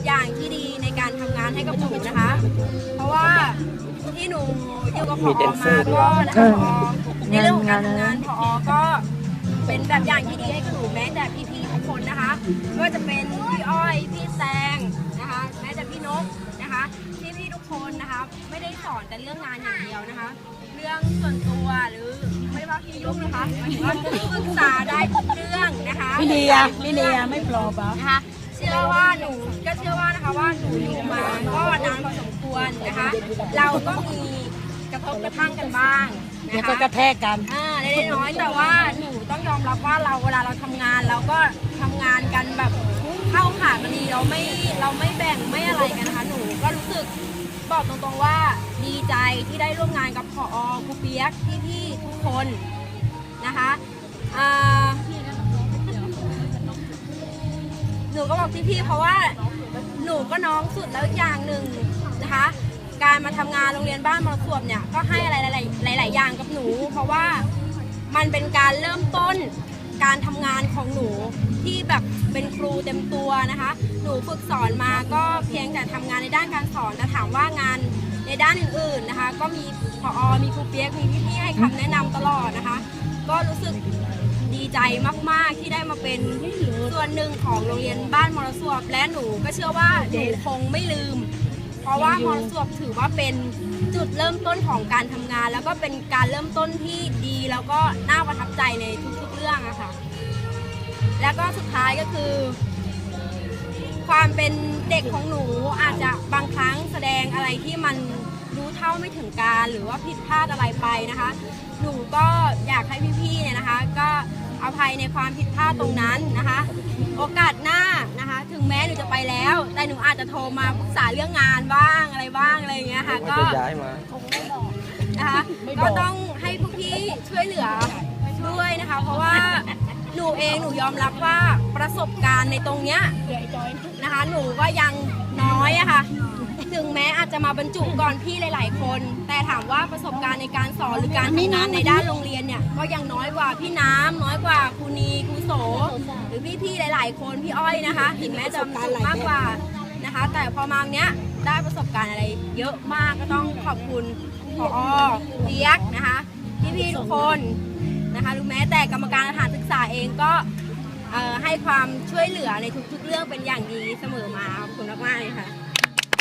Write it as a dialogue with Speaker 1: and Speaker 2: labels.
Speaker 1: แบบอย่างที่ดีในการทำงานให้กับหนูนะคะ เพราะว่าที่หนูอยู่กับพอมาก็นะคะพอในเรื่องของการทำงานพอก็เป็นแบบอย่างที่ดีให้กับหนูแม้แต่พี่ๆทุกคนนะคะไม่ว่าจะเป็นพี่อ้อยพี่แซงนะคะแม้แต่พี่นกนะคะพี่ๆทุกคนนะคะไม่ได้สอนแต่เรื่องงานอย่างเดียวนะคะ เรื่องส่วนตัวหรือไม่ว่าพี่ยุ่งนะคะหมายถึงว่าปรึกษาได้ทุกเรื่องนะคะ
Speaker 2: พี่เลียพี่เลียไม่ปลอบเหรอ
Speaker 1: นะคะเชื่อว่าหนูก็เชื่อว่านะคะว่าหนูอยู่มาก็นานพอสมควรนะคะ เราก็มีกระทบกระทั่งกันบ้าง
Speaker 2: เดี๋ยว
Speaker 1: นะ
Speaker 2: ก็
Speaker 1: คะ
Speaker 2: กระแทกกัน
Speaker 1: อ่าเล็กๆน้อยๆแต่ว่าหนูต้องยอมรับว่าเราเวลาเราทำงานเราก็ทำงานกันแบบเข้าขากันดีเราไม่เราไม่แบ่งไม่อะไรกันนะคะหนูก็รู้สึกบอกตรงๆว่าดีใจที่ได้ร่วมงานกับพอครูเปียกพี่ๆทุกคน นะคะอ่า หนูก็บอกพี่ๆเพราะว่าหนูก็น้องสุดแล้วอย่างหนึ่งนะคะ การมาทำงานโรงเรียนบ้านมรสวบเนี่ยก็ให้อะไรหลายๆหลายอย่างกับหนู เพราะว่ามันเป็นการเริ่มต้นการทำงานของหนูที่แบบเป็นครูเต็มตัวนะคะ หนูฝึกสอนมาก็เพียงแต่ทำงานในด้านการสอนแต่ถามว่างานในด้านอื่น ๆนะคะ ก็มีพออมีครูเปียกมีพี่ๆให้คำแนะนำตลอดนะคะ ก็รู้สึก ดีใจมาก ๆ ที่ได้มาเป็นส่วนหนึ่งของโรงเรียนบ้านมรสวบและหนูก็เชื่อว่าหนูคงไม่ลืม เพราะว่ามรสวบถือว่าเป็นจุดเริ่มต้นของการทำงาน แล้วก็เป็นการเริ่มต้นที่ดีแล้วก็น่าประทับใจในทุกๆเรื่องอะค่ะแล้วก็สุดท้ายก็คือ ความเป็นเด็กของหนูอาจจะบางครั้งแสดงอะไรที่มัน รู้เท่าไม่ถึงการหรือว่าผิดพลาดอะไรไปนะคะ หนูก็อยากให้พี่ๆเนี่ยนะคะ ก็อภัยในความผิดพลาดตรงนั้นนะคะ โอกาสหน้านะคะ ถึงแม้หนูจะไปแล้ว แต่หนูอาจจะโทรมาปรึกษาเรื่องงานบ้างอะไรบ้างอะไรอย่างเงี้ยค่ะก็
Speaker 3: ย้ายมา
Speaker 1: นะคะก็ต้องให้พวกพี่ช่วยเหลือด้วยนะคะ เพราะว่าหนูเองหนูยอมรับว่าประสบการณ์ในตรงเนี้ยนะคะ หนูก็ยังน้อยอะค่ะ ถึงแม้อาจจะมาบรรจุก่อนพี่หลาย ๆ คน แต่ถามว่าประสบการณ์ในการสอนหรือการทำงานในด้านโรงเรียนเนี่ยก็ยังน้อยกว่าพี่น้ำน้อยกว่าครูนีครูโส หรือพี่ ๆ หลาย ๆ คนพี่อ้อยนะคะ ถึงแม้จะบรรจุมากกว่านะคะ แต่พอมาวันเนี้ยได้ประสบการณ์อะไรเยอะมากก็ต้องขอบคุณพอเปียกนะคะพี่ๆทุกคนนะคะหรือแม้แต่กรรมการสถานศึกษาเองก็เอ่อให้ความช่วยเหลือในทุกๆเรื่องเป็นอย่างดีเสมอมาขอบคุณมากๆเลยค่ะ